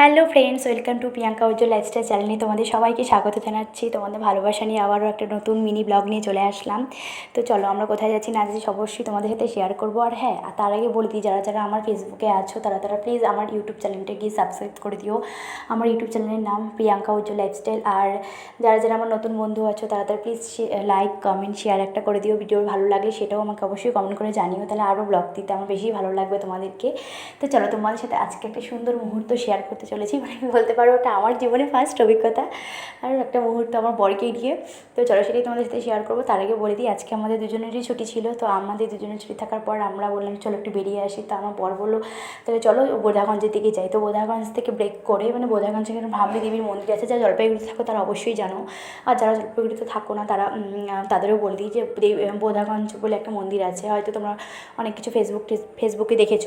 Hello friends welcome to Priyanka Ujjwal lifestyle চ্যানেলে তোমাদের সবাইকে স্বাগত জানাচ্ছি। তোমাদের ভালোবাসা নিয়ে আবারও একটা নতুন মিনি ব্লগ নিয়ে চলে আসলাম। তো চলো আমরা কোথায় যাচ্ছি না যাচ্ছি অবশ্যই তোমাদের সাথে শেয়ার করব। আর হ্যাঁ আর তার আগে বলে দিই, যারা যারা আমার ফেসবুকে আছো, তারা তারা প্লিজ আমার ইউটিউব চ্যানেলটা গিয়ে সাবস্ক্রাইব করে দিও। আমার ইউটিউব চ্যানেলের নাম প্রিয়াঙ্কা উজ্জ্বল লাইফস্টাইল আর যারা যারা আমার নতুন বন্ধু আছো, তারা তারা প্লিজ লাইক কমেন্ট শেয়ার একটা করে দিও। ভিডিও ভালো লাগলে সেটাও আমাকে অবশ্যই কমেন্ট করে জানিও। তাহলে আরও ব্লগ দিতে আমার বেশি ভালো লাগবে তোমাদেরকে। তো চলো তোমাদের সাথে আজকে একটা সুন্দর মুহূর্ত শেয়ার করতে চলেছি মানে আমি বলতে পারো ওটা আমার জীবনে ফার্স্ট অভিজ্ঞতা। আর একটা মুহূর্ত আমার বরকে নিয়ে তো চলো সেটাই তোমাদের সাথে শেয়ার করব। তার আগে বলে দিই, আজকে আমাদের দুজনেরই ছুটি ছিল। তো আমাদের দুজনের ছুটি থাকার পর আমরা বললাম, চলো একটু বেরিয়ে আসি। তো আমার বর বলল, তাহলে চলো বোধাগঞ্জের দিকে যাই। তো বোধাগঞ্জ থেকে ব্রেক করে মানে বোধাগঞ্জ এখানে ভাবলি দেবীর মন্দির আছে, যারা জলপাইগুড়িতে থাকো তারা অবশ্যই জানো। আর যারা জলপাইগুড়িতে থাকো না, তারা তাদেরও বলে দিই যে বোধাগঞ্জ বলে একটা মন্দির আছে। হয়তো তোমরা অনেক কিছু ফেসবুক ফেসবুকে দেখেছ।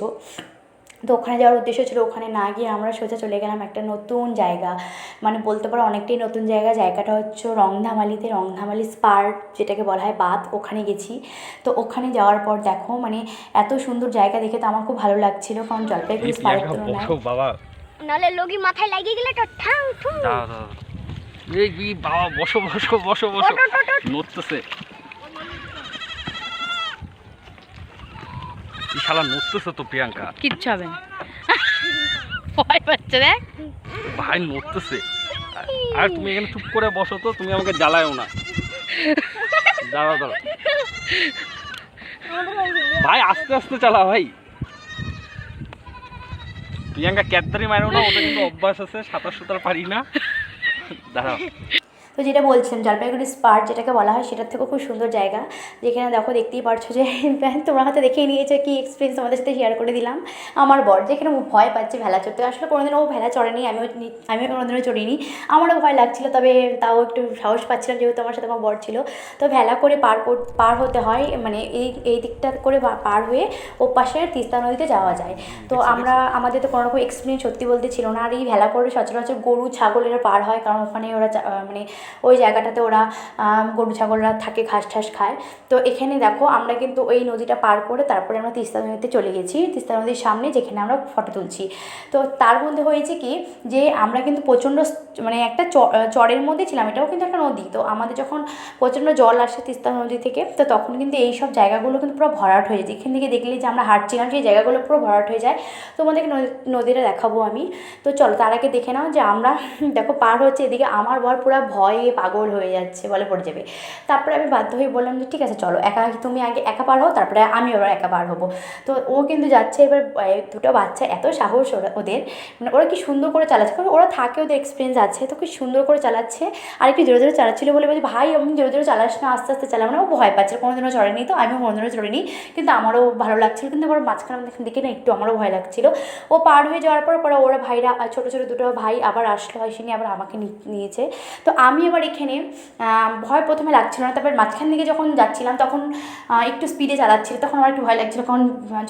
তো ওখানে যাওয়ার উদ্দেশ্য ছিল ওখানে না গিয়ে আমরা সোজা চলে গেলাম একটা নতুন জায়গা। মানে বলতে পারো অনেকটাই নতুন জায়গা। জায়গাটা হচ্ছে রংধামালিতে রংধামালি স্পার্ট যেটাকে বলা হয় বাঁধ। ওখানে গেছি। তো ওখানে যাওয়ার পর দেখো মানে এত সুন্দর জায়গা দেখে তো আমার খুব ভালো লাগছিল। কারণ জলপাইগুড়ি তুলনায় বাবা। নাহলে লগি মাথায় লাগিয়ে গেলে তো ঠাং ঠুং বাবা বসো বসো বসো বসো। নড়তেছে। শালা নড়তেছে তো প্রিয়াঙ্কা। কিচ্ছু হবে না। ভয় পাচ্ছে দেখ। ভাই নড়তেছে। আর- তুমি এখানে চুপ করে বসো তো তুমি আমাকে জ্বালায়ও না। দাঁড়াও দাঁড়াও। ভাই আস্তে আস্তে চালা ভাই। প্রিয়াঙ্কা ক্যাদারি মারো না ওটা কিন্তু অভ্যাস আছে সাঁতার সুতার পারি না। দাঁড়াও। তো যেটা বলছিলাম জলপাইগুড়ি স্পার্ট যেটাকে বলা হয় সেটার থেকেও খুব সুন্দর জায়গা। যেখানে দেখো দেখতেই পারছ যে তোমরা হয়তো দেখেই নিয়েছো কি এক্সপিরিয়েন্স তোমাদের সাথে শেয়ার করে দিলাম। আমার বর যেখানে ও ভয় পাচ্ছে ভেলা চড়তে আসলে কোনোদিনও ও ভেলা চড়েনি আমিও আমিও কোনোদিনও চড়িনি। আমারও ভয় লাগছিল তবে তাও একটু সাহস পাচ্ছিলাম যেহেতু আমার সাথে আমার বর ছিল। তো ভেলা করে পার কর- পার হতে হয় মানে এই এই দিকটা করে পার হয়ে ও পাশে তিস্তা নদীতে যাওয়া যায়। তো আমরা আমাদের তো কোনো রকম এক্সপিরিয়েন্স সত্যি বলতে ছিল না। আর এই ভেলা করে সচরাচর গরু ছাগলেরা পার হয় কারণ ওখানে ওরা মানে ওই জায়গাটাতে ওরা গরু ছাগলরা থাকে, ঘাস ঠাস খায়। তো এখানে দেখো আমরা কিন্তু ওই নদীটা পার করে তারপরে আমরা তিস্তা নদীতে চলে গেছি। তিস্তা নদীর সামনে যেখানে আমরা ফটো তুলছি। তো তার মধ্যে হয়েছে কি যে আমরা কিন্তু প্রচণ্ড মানে একটা চরের মধ্যে ছিলাম। এটাও কিন্তু একটা নদী। তো আমাদের যখন প্রচণ্ড জল আসে তিস্তা নদী থেকে, তো তখন কিন্তু এই সব জায়গাগুলো কিন্তু পুরো ভরাট হয়ে যায়। যেখান থেকে দেখলে যে আমরা হাঁটছিলাম, সেই জায়গাগুলো পুরো ভরাট হয়ে যায়। তোমাদেরকে নদী- নদীটা দেখাবো আমি। তো চলো তার আগে দেখে নাও যে আমরা, দেখো পার হচ্ছে এদিকে। আমার বর পুরো ভয়ে পাগল হয়ে যাচ্ছে বলে পড়ে যাবে। তারপরে আমি বাধ্য হয়ে বললাম যে, ঠিক আছে, চলো, একা তুমি আগে একা পার হও, তারপরে আমি এবার একা পার হব। তো ও কিন্তু যাচ্ছে, এবার দুটো বাচ্চা, এত সাহস ওরা, ওদের মানে ওরা কি সুন্দর করে চালাচ্ছে? কারণ ওরা থাকে, ওদের এক্সপিরিয়েন্স আছে, তো কি সুন্দর করে চালাচ্ছে? আর একটু জোরে জোরে চালাচ্ছিল বলে বলছে, ভাই, আমি জোরে জোরে চালাস না, আস্তে আস্তে চালাম না ও ভয় পাচ্ছে কোনোদিনও চড়েনি তো, আমিও কোনোদিনও চড়িনি, কিন্তু আমারও ভালো লাগছিল। কিন্তু আমার মাঝখানে দেখে না একটু আমারও ভয় লাগছিল। ও পার হয়ে যাওয়ার পর, পরে ওরা ভাইরা ছোটো ছোটো দুটো ভাই আবার আসলো, এসে নিয়ে আবার আমাকে নিয়েছে। তো আমি আবার এখানে ভয় প্রথমে লাগছিল না। তারপর মাঝখান দিকে যখন যাচ্ছিলাম, তখন একটু স্পিডে চালাচ্ছিল। তখন আমার একটু ভয় লাগছিল। কারণ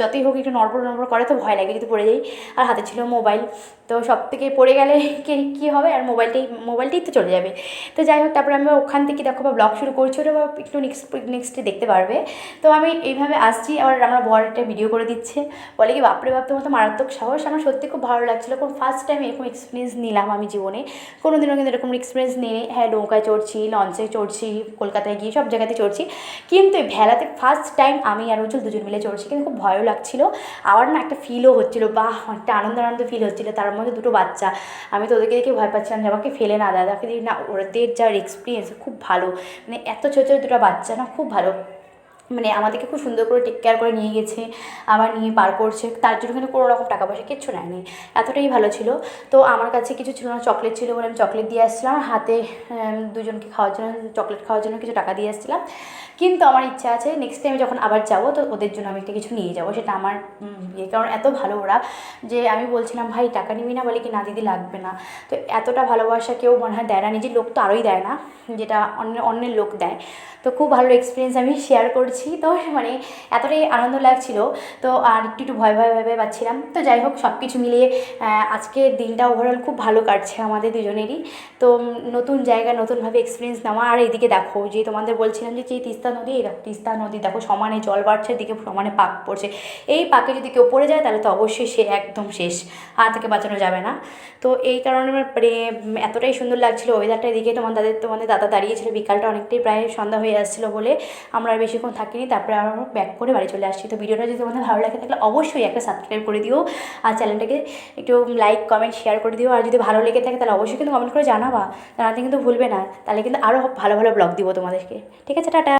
যতই হোক একটু নড়বড় নড়বড় করে তো ভয় লাগে যদি পড়ে যাই। আর হাতে ছিল মোবাইল তো সব থেকে পড়ে গেলে কি, কী হবে? আর মোবাইলটাই মোবাইলটাই তো চলে যাবে। তো যাই হোক, তারপরে আমি ওখান থেকে দেখো বা ব্লগ শুরু করছি। ওটা একটু নেক্সট নেক্সটে দেখতে পারবে। তো আমি এইভাবে আসছি। আবার আমার বর একটা ভিডিও করে দিচ্ছে। বলে কি, বাপরে বাপ মতো মারাত্মক সাহস। আমার সত্যি খুব ভালো লাগছিল। কোন ফার্স্ট টাইম এরকম এক্সপিরিয়েন্স নিলাম আমি জীবনে। কোনো দিনও কিন্তু এরকম এক্সপিরিয়েন্স নিয়ে হ্যাঁ নৌকায় চড়ছি, লঞ্চে চড়ছি, কলকাতায় গিয়ে সব জায়গাতে চড়ছি। কিন্তু এই ভেলাতে ফার্স্ট টাইম আমি আর উজ্জ্বল দুজন মিলে চড়ছি। কিন্তু খুব ভয়ও লাগছিল। আবার না একটা ফিলও হচ্ছিল। বা একটা আনন্দ আনন্দ ফিল হচ্ছিল। তার মধ্যে দুটো বাচ্চা। আমি তো ওদেরকে দেখে ভয় পাচ্ছিলাম যে, আমাকে ফেলে না, দাদাকে দিই না, ওদের যার এক্সপিরিয়েন্স খুব ভালো। মানে এত ছোটো ছোটো দুটো বাচ্চা না, খুব ভালো। মানে আমাদেরকে খুব সুন্দর করে টেক কেয়ার করে নিয়ে গেছে, আবার নিয়ে পার করছে, তার জন্য কিন্তু কোনো রকম টাকা পয়সা কিচ্ছু নেয়নি। এতটাই ভালো ছিল। তো আমার কাছে কিছু ছিল না চকলেট ছিল বলে আমি চকলেট দিয়ে আসছিলাম হাতে দুজনকে খাওয়ার জন্য চকলেট খাওয়ার জন্য কিছু টাকা দিয়ে আসছিলাম। কিন্তু আমার ইচ্ছা আছে নেক্সট টাইম যখন আবার যাব, তো ওদের জন্য আমি একটা কিছু নিয়ে যাব, সেটা আমার ইয়ে। কারণ এত ভালো ওরা যে আমি বলছিলাম, ভাই, টাকা নিবি না বলে কি না দিদি লাগবে না? তো এতটা ভালোবাসা কেউ মনে হয় দেয় না, নিজের লোক তো আরোই দেয় না, যেটা অন্য, অন্যের লোক দেয়। তো খুব ভালো এক্সপিরিয়েন্স আমি শেয়ার করছি। করছি। তো মানে এতটাই আনন্দ লাগছিল। তো আর একটু একটু ভয় ভয় ভয় পাচ্ছিলাম। তো যাই হোক সব কিছু মিলিয়ে আহ, আজকের দিনটা ওভারঅল খুব ভালো কাটছে আমাদের দুজনেরই। তো নতুন জায়গা নতুনভাবে এক্সপিরিয়েন্স নেওয়া। আর এদিকে দেখো যে তোমাদের বলছিলাম যে তিস্তা নদী এই দেখো তিস্তা নদী দেখো সমানে জল বাড়ছে এদিকে সমানে পাক পড়ছে। এই পাকে যদি কেউ পড়ে যায় তাহলে তো অবশ্যই সে একদম শেষ আর তাকে বাঁচানো যাবে না। তো এই কারণে আমার এতটাই সুন্দর লাগছিল। ওয়েদারটা এদিকে তোমার দাদের তোমাদের দাদা দাঁড়িয়েছিল। বিকালটা অনেকটাই প্রায় সন্ধ্যা হয়ে আসছিল বলে আমরা বেশিক্ষণ থাকিনি, তারপরে আমার ব্যাক করে বাড়ি চলে আসছি। তো ভিডিওটা যদি তোমাদের ভালো লাগে থাকলে অবশ্যই একটা সাবস্ক্রাইব করে দিও। আর চ্যানেলটাকে একটু লাইক কমেন্ট শেয়ার করে দিও। আর যদি ভালো লেগে থাকে তাহলে অবশ্যই কিন্তু কমেন্ট করে জানাবা। জানাতে কিন্তু ভুলবে না। তাহলে কিন্তু আরও ভালো ভালো ব্লগ দিব তোমাদেরকে। ঠিক আছে, টাটা।